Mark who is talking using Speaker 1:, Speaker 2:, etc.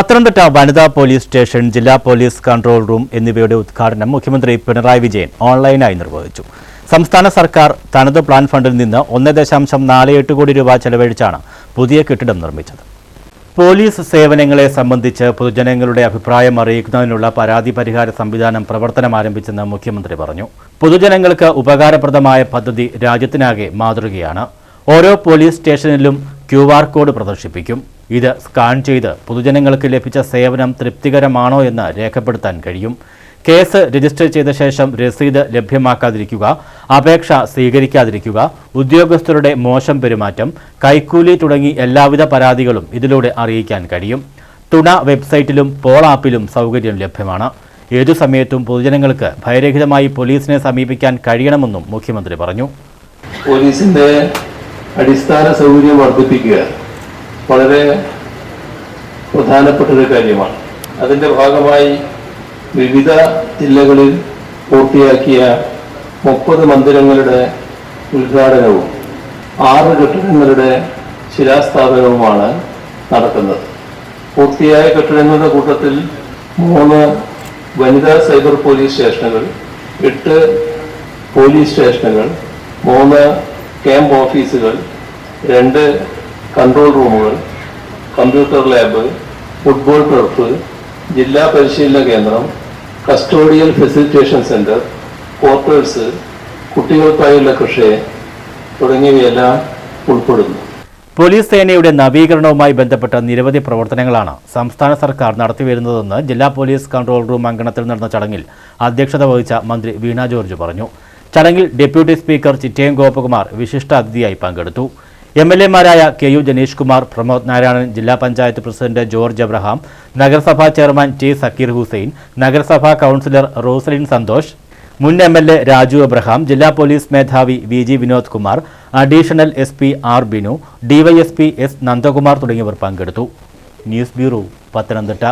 Speaker 1: പത്തനംതിട്ട വനിതാ police station ജില്ലാ police control room എന്നിവയുടെ ഉദ്ഘാടനം മുഖ്യമന്ത്രി പിണറായി വിജയൻ ഓൺലൈനായി നിർവഹിച്ചു. സംസ്ഥാന സർക്കാർ തനത് പ്ലാൻ ഫണ്ടിൽ നിന്ന് ഒന്ന് ദശാംശം നാല് എട്ട് കോടി രൂപ ചെലവഴിച്ചാണ് പുതിയ കെട്ടിടം നിർമ്മിച്ചത്. പോലീസ് സേവനങ്ങളെ സംബന്ധിച്ച് പൊതുജനങ്ങളുടെ അഭിപ്രായം അറിയിക്കുന്നതിനുള്ള പരാതി പരിഹാര സംവിധാനം പ്രവർത്തനം ആരംഭിച്ചെന്ന് മുഖ്യമന്ത്രി പറഞ്ഞു. പൊതുജനങ്ങൾക്ക് ഉപകാരപ്രദമായ പദ്ധതി രാജ്യത്തിനാകെ മാതൃകയാണ്. ഓരോ പോലീസ് സ്റ്റേഷനിലും ക്യു ആർ കോഡ് പ്രദർശിപ്പിക്കും. ഇത് സ്കാൻ ചെയ്ത് പൊതുജനങ്ങൾക്ക് ലഭിച്ച സേവനം തൃപ്തികരമാണോ എന്ന് രേഖപ്പെടുത്താൻ കഴിയും. കേസ് രജിസ്റ്റർ ചെയ്ത ശേഷം രസീത് ലഭ്യമാക്കാതിരിക്കുക അപേക്ഷ സ്വീകരിക്കാതിരിക്കുക ഉദ്യോഗസ്ഥരുടെ മോശം പെരുമാറ്റം കൈക്കൂലി തുടങ്ങി എല്ലാവിധ പരാതികളും ഇതിലൂടെ അറിയിക്കാൻ കഴിയും. തുണ വെബ്സൈറ്റിലും പോൾ ആപ്പിലും സൗകര്യം ലഭ്യമാണ്. ഏതു സമയത്തും പൊതുജനങ്ങൾക്ക് ഭയരഹിതമായി പോലീസിനെ സമീപിക്കാൻ കഴിയണമെന്നും മുഖ്യമന്ത്രി പറഞ്ഞു.
Speaker 2: പോലീസിന്റെ അടിസ്ഥാന സൗകര്യം വർദ്ധിപ്പിക്കുക വളരെ പ്രധാനപ്പെട്ടൊരു കാര്യമാണ്. അതിന്റെ ഭാഗമായി വിവിധ ജില്ലകളിൽ പൂർത്തിയാക്കിയ മുപ്പത് മന്ദിരങ്ങളുടെ ഉദ്ഘാടനവും ആറ് കെട്ടിടങ്ങളുടെ ശിലാസ്ഥാപനവുമാണ് നടക്കുന്നത്. പൂർത്തിയായ കെട്ടിടങ്ങളുടെ കൂട്ടത്തിൽ മൂന്ന് വനിതാ സൈബർ പോലീസ് സ്റ്റേഷനുകൾ എട്ട് പോലീസ് സ്റ്റേഷനുകൾ മൂന്ന് ക്യാമ്പ് ഓഫീസുകൾ രണ്ട് കൺട്രോൾ റൂമുകൾ കമ്പ്യൂട്ടർ ലാബ് ഫുട്ബോൾ ടർഫ് ജില്ലാ പരിശീലന കേന്ദ്രം കസ്റ്റോഡിയൽ ഫെസിലിറ്റേഷൻ സെന്റർ ക്വാർട്ടേഴ്സ് കുട്ടികൾക്കായുള്ള കൃഷി തുടങ്ങിയവയെല്ലാം ഉൾപ്പെടുന്നു.
Speaker 1: പോലീസ് സേനയുടെ നവീകരണവുമായി ബന്ധപ്പെട്ട നിരവധി പ്രവർത്തനങ്ങളാണ് സംസ്ഥാന സർക്കാർ നടത്തിവരുന്നതെന്ന് ജില്ലാ പോലീസ് കൺട്രോൾ റൂം അങ്കണത്തിൽ നടന്ന ചടങ്ങിൽ അധ്യക്ഷത വഹിച്ച മന്ത്രി വീണ ജോർജ് പറഞ്ഞു. ചടങ്ങിൽ ഡെപ്യൂട്ടി സ്പീക്കർ ചിറ്റയം ഗോപകുമാർ വിശിഷ്ട അതിഥിയായി പങ്കെടുത്തു. എം എൽ എമാരായ കെ യു ജനീഷ് കുമാർ പ്രമോദ് നാരായണൻ ജില്ലാ പഞ്ചായത്ത് പ്രസിഡന്റ് ജോർജ് അബ്രഹാം നഗരസഭാ ചെയർമാൻ ടി സക്കീർ ഹുസൈൻ നഗരസഭാ കൗൺസിലർ റോസലിൻ സന്തോഷ് മുൻ M L A Raju Abraham ജില്ലാ പോലീസ് മേധാവി V G Vinod Kumar additional S P R Binu DYSP S Nandakumar തുടങ്ങിയവർ പങ്കെടുത്തു. News bureau Pathanamthitta.